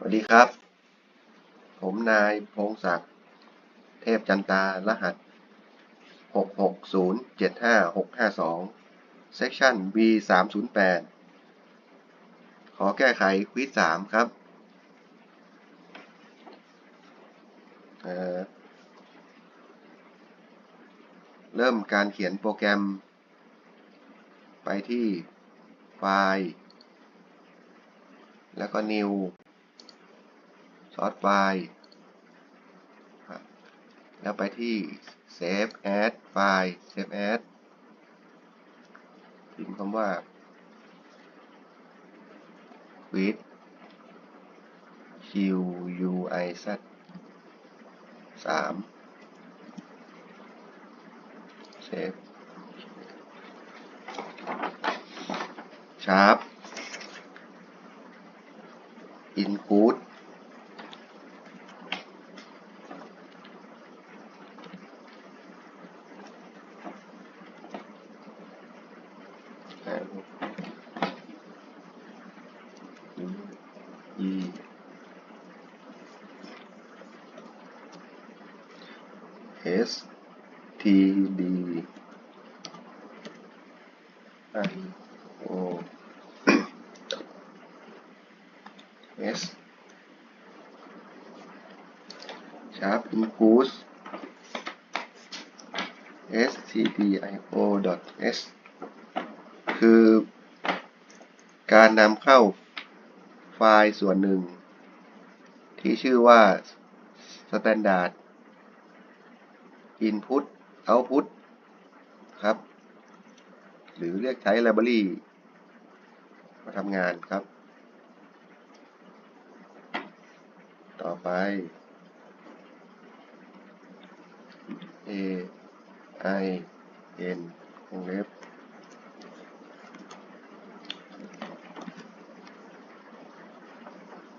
สวัสดีครับ ผมนายพงศักดิ์เทพจันตารหัส 6 6 0 7 5 6 5 2 section B 308ขอแก้ไขควิส3ครับเเริ่มการเขียนโปรแกรม ไปที่ไฟล์ แล้วก็ new ซอสไฟล์แล้วไปที่ save as ไฟล์ save as พิมพ์คำว่า quit q u i z สาม save sharp include S T D I O. S คือการนำเข้าไฟล์ส่วนหนึ่ง ที่ชื่อว่า Standard Input Output ครับ หรือเรียกใช้ Library มาทำงานครับ ต่อไป A I N วงเล็บ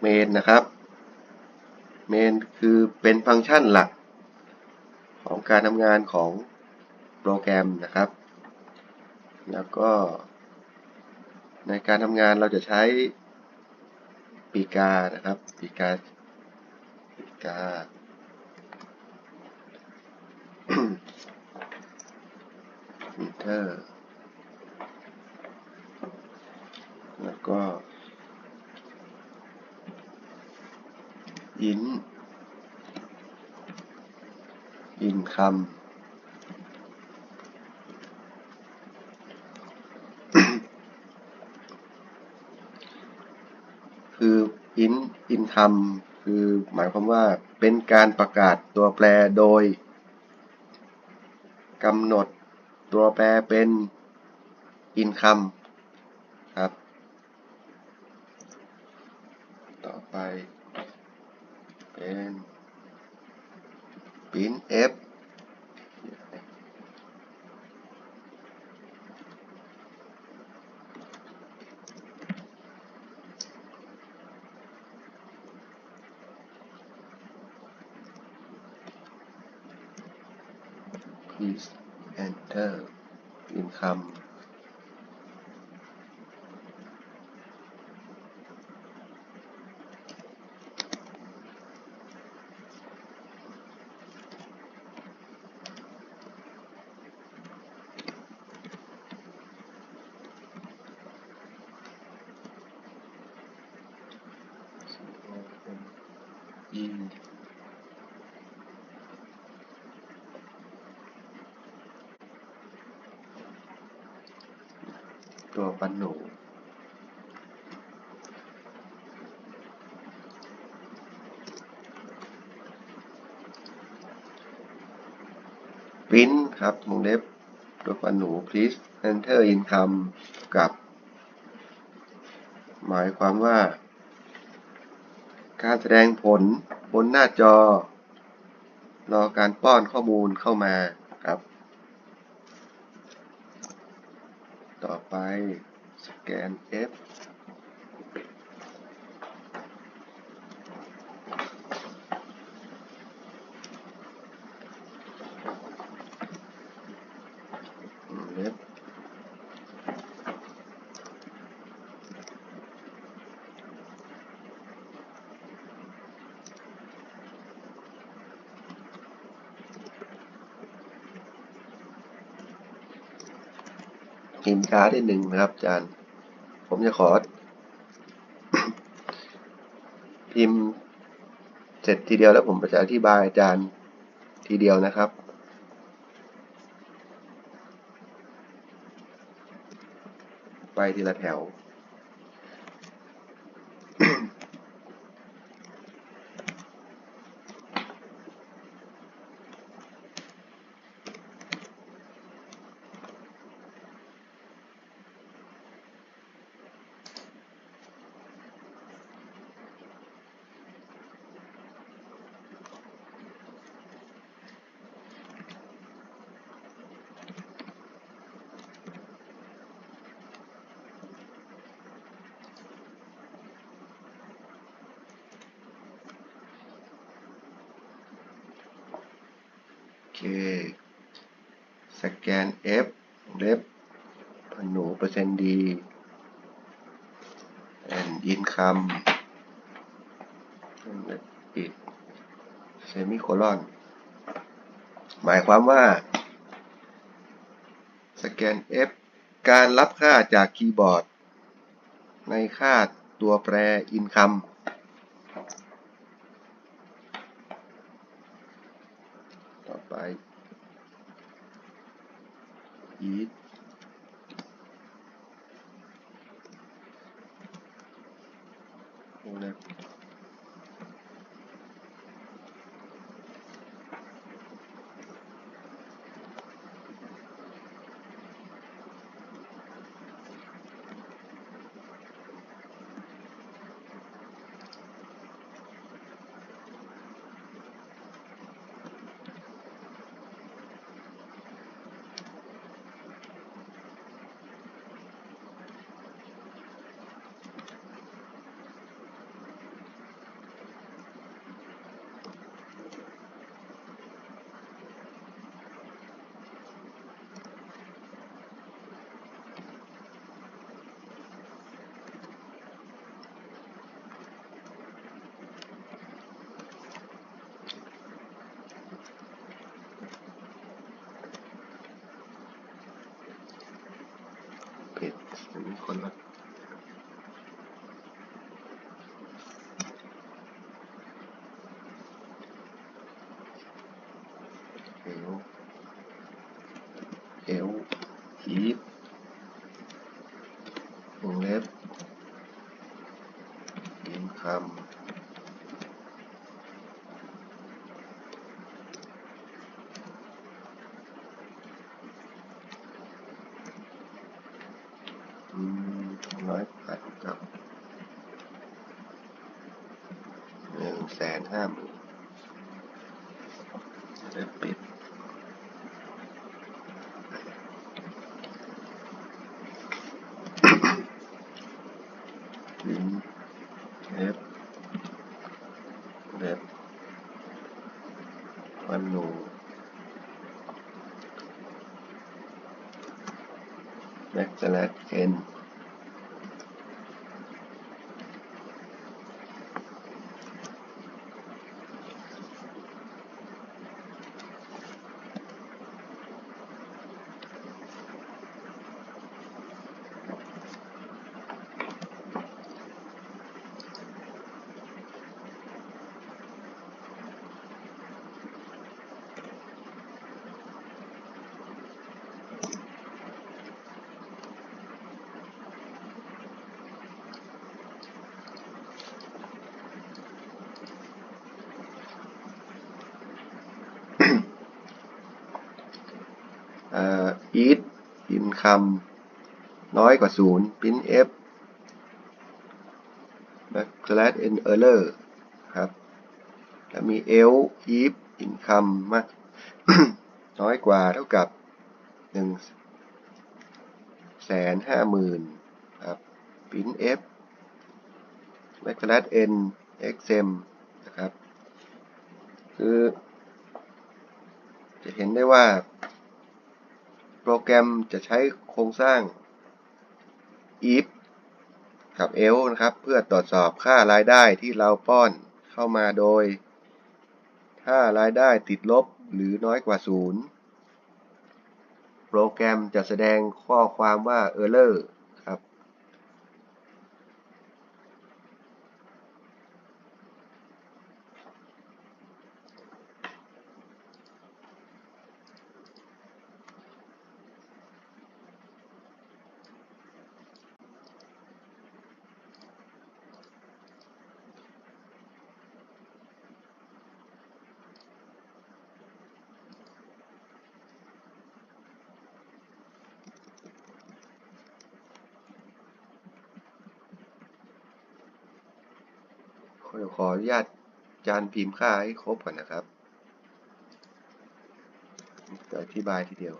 เมนนะครับเมนคือเป็นฟังก์ชันหลัก ของการทำงานของโปรแกรมนะครับ แล้วก็ในการทำงานเราจะใช้ปีกานะครับปีกาปีกา มิเตอร์ แล้วก็ อิน อินคัมคือ in income คือหมายความว่าเป็นการประกาศตัวแปรโดยกำหนด ตัวแปรเป็น income ครับ ต่อไปเป็น print f please enter income อี ตัวปันหนูปริ้นครับวงเล็บตัวปันหนู please enter income กับ หมายความว่า การแสดงผลบนหน้าจอ รอการป้อนข้อมูลเข้ามาครับ ต่อไปสแกน F พิมพ์ช้าได้หนึ่งนะครับ อาจารย์ ผมจะขอ พิมพ์เสร็จทีเดียวแล้วผมจะอธิบายอาจารย์ทีเดียวนะครับไปทีละแถว เคสแกน F เล็บผนหนูเปอร์เซ็นต์ดี and income เล็บปิดเซมิโคลอน หมายความว่า สแกน F การรับค่าจากคีย์บอร์ด ในค่าตัวแปร income heat อีฟวงเล็บอินคำอืมร้อยพันกับหนึ่งแสนห้าหมื่นเล็บปิด ถึงเอฟเล็บ วันหนูแม็กซ์แลดเอ็นเอ่อ eat income น้อยกว่าศูนย์ print f backslash n error ครับแล้วมี else if income มากน้อยกว่าเท่ากับหนึ่งแสนห้าหมื่นครับ print f backslash n xm นะครับ คือ จะเห็นได้ว่า รแกรมจะใช้โครงสร้าง if กับ else นะครับ เพื่อตรวจสอบค่ารายได้ที่เราป้อนเข้ามาโดย ถ้ารายได้ติดลบหรือน้อยกว่าศูนย์โปรแกรมจะแสดงข้อความว่า error ครับ ขอออนุญาตจานพิมพ์ค่าให้ครบก่อนนะครับ จะอธิบายทีเดียว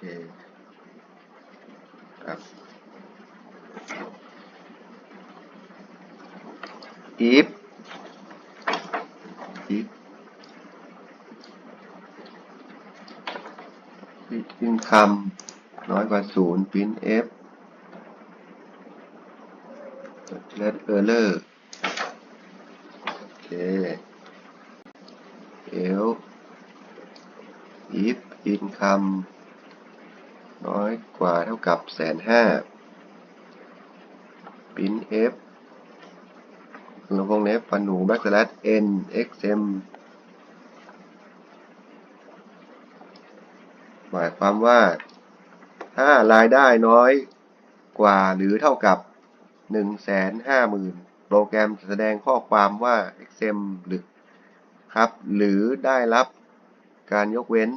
คครับ if if income น้อยกว่าศูนย์ print f let error โอเค else if income น้อยกว่าเท่ากับแสนห้า print f ลงวงเล็บฟันหนู backslash n xm หมายความว่า ถ้ารายได้น้อยกว่าหรือเท่ากับ 150,000 โปรแกรมจะแสดงข้อความว่า xm หรือครับ หรือได้รับการยกเว้น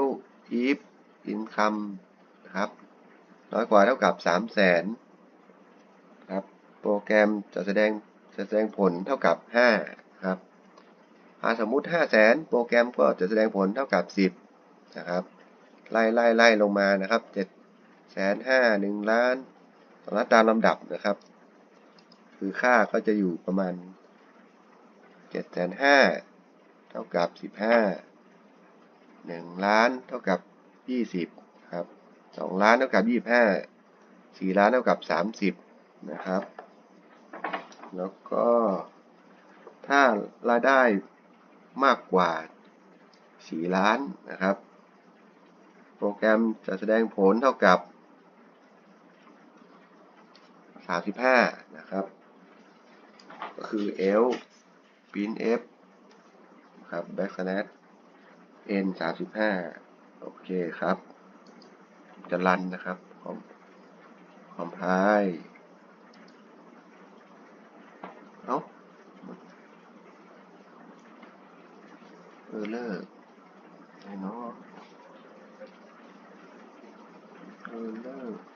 l if income นะครับ น้อยกว่าเท่ากับ 300,000ครับ โปรแกรมจะแสดงจะแสดงผลเท่ากับ 5 ครับถ้าสมมุติ 500,000 โปรแกรมก็จะแสดงผลเท่ากับ 10 นะครับ ไล่ไล่ไล่ลงมานะครับ7 5 0 0 0 1ล้านสองล้านตามลำดับนะครับ คือค่าก็จะอยู่ประมาณ7 5 0 0 0เท่ากับ 15 1 ล้านเท่ากับ 20ครับ2ล้านเท่ากับ 25 4 ล้านเท่ากับ 30 นะครับ แล้วก็ถ้ารายได้มากกว่า 4 ล้านนะครับ โปรแกรมจะแสดงผลเท่ากับ 35 นะครับ ก็คือ l print f ครับ backslash n 35โอเคครับ จะรันนะครับคอมคอมไพล์เอ้าเออเลิกไอ้เนาะเออเลิก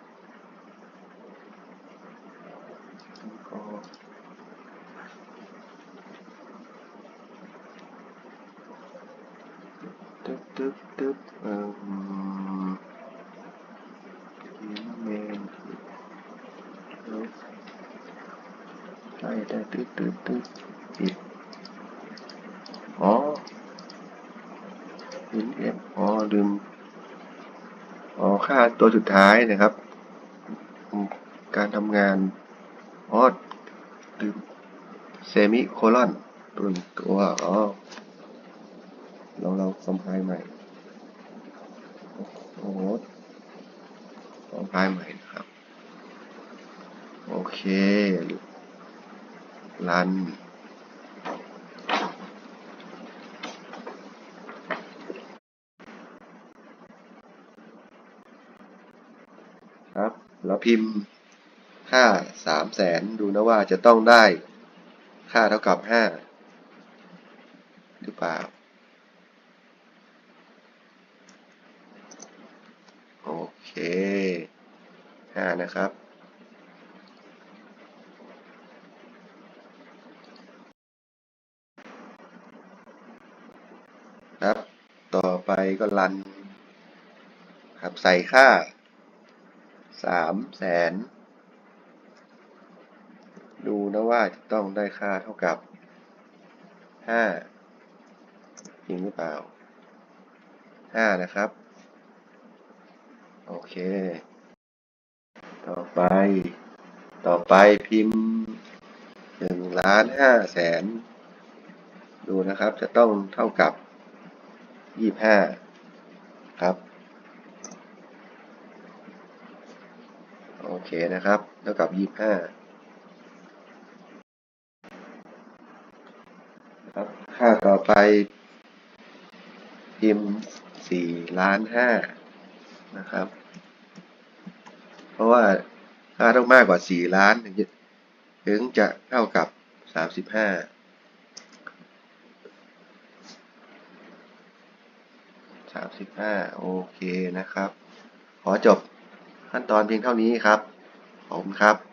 ตึ๊บตึ๊บเอ่มเมนลบใช่ได้ตึ๊บตึ๊บตึ๊บปิดอ๋ออินเอฟอ๋อลืมอ๋อค่าตัวสุดท้ายนะครับ การทำงานอ๋อลืมเซมิโคลอนตัวหนึ่งตัวอ๋อ ลองเราคอมไพล์ใหม่โอ้โหคอมไพล์ใหม่นะครับ โอเค รันครับ แล้วพิมพ์ค่าสามแสนดูนะว่าจะต้องได้ค่าเท่ากับห้าหรือเปล่า โอเคห้านะครับ ครับ ต่อไปก็รัน ครับ ใส่ค่าสามแสน ดูนะว่าจะต้องได้ค่าเท่ากับห้าจริงหรือเปล่าห้านะครับ โอเค ต่อไป ต่อไปพิมพ์หนึ่งล้านห้าแสน ดูนะครับ จะต้องเท่ากับยี่ห้าครับ โอเคนะครับ เท่ากับยี่ห้าครับค่าต่อไป พิมพ์สี่ล้านห้า นะครับ เพราะว่าค่าต้องมากกว่าสี่ล้านถึงจะถึงจะเท่ากับสามสิบห้าสามสิบห้าโอเคนะครับ ขอจบขั้นตอนเพียงเท่านี้ครับ ขอบคุณครับ